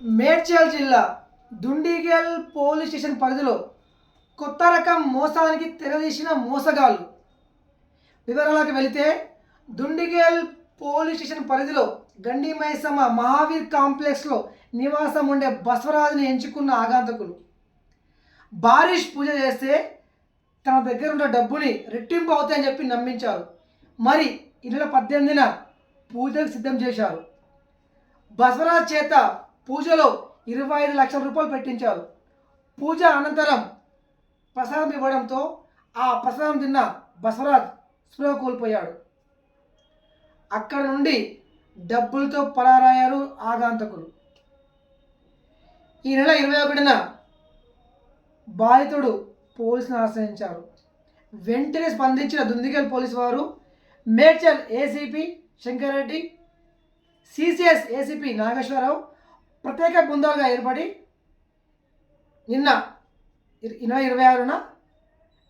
మేడ్చల్ జిల్లా Dundigal police station పరిధిలో కొత్త రకం మోసానికి తెరదీసిన మోసగాళ్ళు. వివరాలకు వెళితే దుండిగల్ పోలీస్ స్టేషన్ పరిధిలో గండి మైసమ్మ మహావీర్ కాంప్లెక్స్లో నివాసం ఉండే బసవరాజుని ఎంచుకున్న ఆగాంతకులు. బారిష్ పూజ చేస్తే తన దగ్గర ఉన్న డబ్బుని రెట్టింపు అవుతాయని చెప్పి నమ్మించారు. మరి ఈ నెల పద్దెనిమిదిన పూజకు సిద్ధం చేశారు. బసవరాజ్ చేత పూజలో ఇరవై ఐదు లక్షల రూపాయలు పెట్టించారు. పూజ అనంతరం ప్రసాదం ఇవ్వడంతో ఆ ప్రసాదం తిన్న బసవరాజ్ స్పృహ కోల్పోయాడు. అక్కడ నుండి డబ్బులతో పరారయ్యారు ఆగాంతకులు. ఈ నెల ఇరవై ఒకటిన బాధితుడు పోలీసును ఆశ్రయించారు. వెంటనే స్పందించిన దుందిగల్ పోలీసు వారు Medchal ACP Shankar Reddy CCS ACP Nageswara Rao ప్రత్యేక బృందాలుగా ఏర్పడి నిన్న ఇరవై ఇరవై ఆరున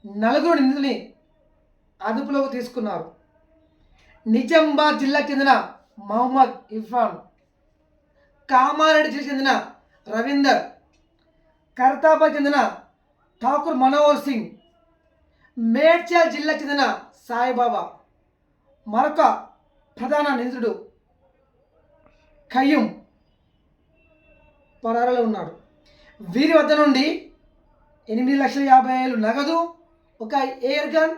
నలుగురు నిందితుని అదుపులోకి తీసుకున్నారు. నిజామాబాద్ జిల్లాకు చెందిన మహమ్మద్ ఇర్ఫాన్ కామారెడ్డి జిల్లాకు చెందిన రవీందర్ కర్తాబాద్ చెందిన ఠాకూర్ మనోహర్ సింగ్ మేడ్చల్ జిల్లాకు చెందిన సాయిబాబా మరొక ప్రధాన నిందితుడు ఖయ్యూమ్ పరారలో ఉన్నాడు. వీరి వద్ద నుండి ఎనిమిది లక్షల యాభై వేలు నగదు ఒక ఎయిర్ గన్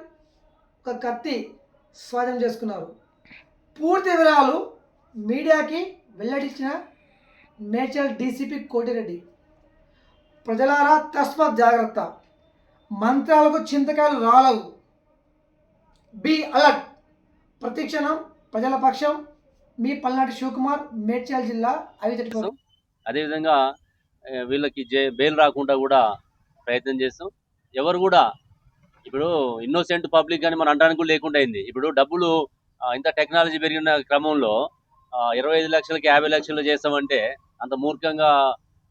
ఒక కత్తి స్వాధీనం చేసుకున్నారు. పూర్తి వివరాలు మీడియాకి వెల్లడించిన మేడ్చల్ డీసీపీ కోటిరెడ్డి. ప్రజలారా తస్మత్ జాగ్రత్త. మంత్రాలకు చింతకాయలు రాలవు. Be alert. ప్రతిక్షణం ప్రజల పక్షం మీ పల్నాటి శివకుమార్ మేడ్చల్ జిల్లా అవితటి అదేవిధంగా వీళ్ళకి జే బెయిల్ రాకుండా కూడా ప్రయత్నం చేస్తాం ఎవరు కూడా ఇప్పుడు ఇన్నోసెంట్ పబ్లిక్ అని మనం అనడానికి కూడా లేకుండా అయింది. ఇప్పుడు డబ్బులు ఇంత టెక్నాలజీ పెరిగిన క్రమంలో ఇరవై ఐదు లక్షలకి యాభై లక్షలు చేస్తామంటే అంత మూర్ఖంగా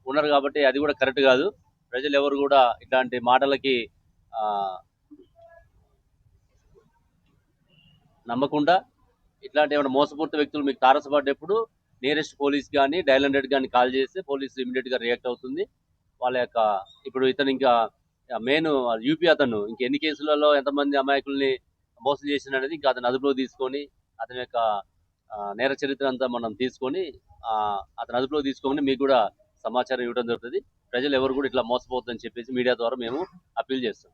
ఉన్నారు కాబట్టి అది కూడా కరెక్ట్ కాదు. ప్రజలు ఎవరు కూడా ఇట్లాంటి మాటలకి నమ్మకుండా ఇట్లాంటి ఏమైనా మోసపూరిత వ్యక్తులు మీకు తారసపడ్డప్పుడు నియరెస్ట్ పోలీస్ కానీ డైల్ హండ్రెడ్ కానీ కాల్ చేస్తే పోలీస్ ఇమీడియట్గా రియాక్ట్ అవుతుంది. వాళ్ళ యొక్క ఇప్పుడు ఇతను ఇంకా మెయిన్ యూపీ అతను ఇంక ఎన్ని కేసులలో ఎంతమంది అమాయకుల్ని మోసం చేసిన అనేది ఇంకా అతను అదుపులో తీసుకొని అతని యొక్క నేర చరిత్ర అంతా మనం తీసుకొని అతను అదుపులో తీసుకొని మీకు కూడా సమాచారం ఇవ్వడం జరుగుతుంది. ప్రజలు ఎవరు కూడా ఇట్లా మోసపోవద్దని చెప్పేసి మీడియా ద్వారా మేము అప్పీల్ చేస్తాం.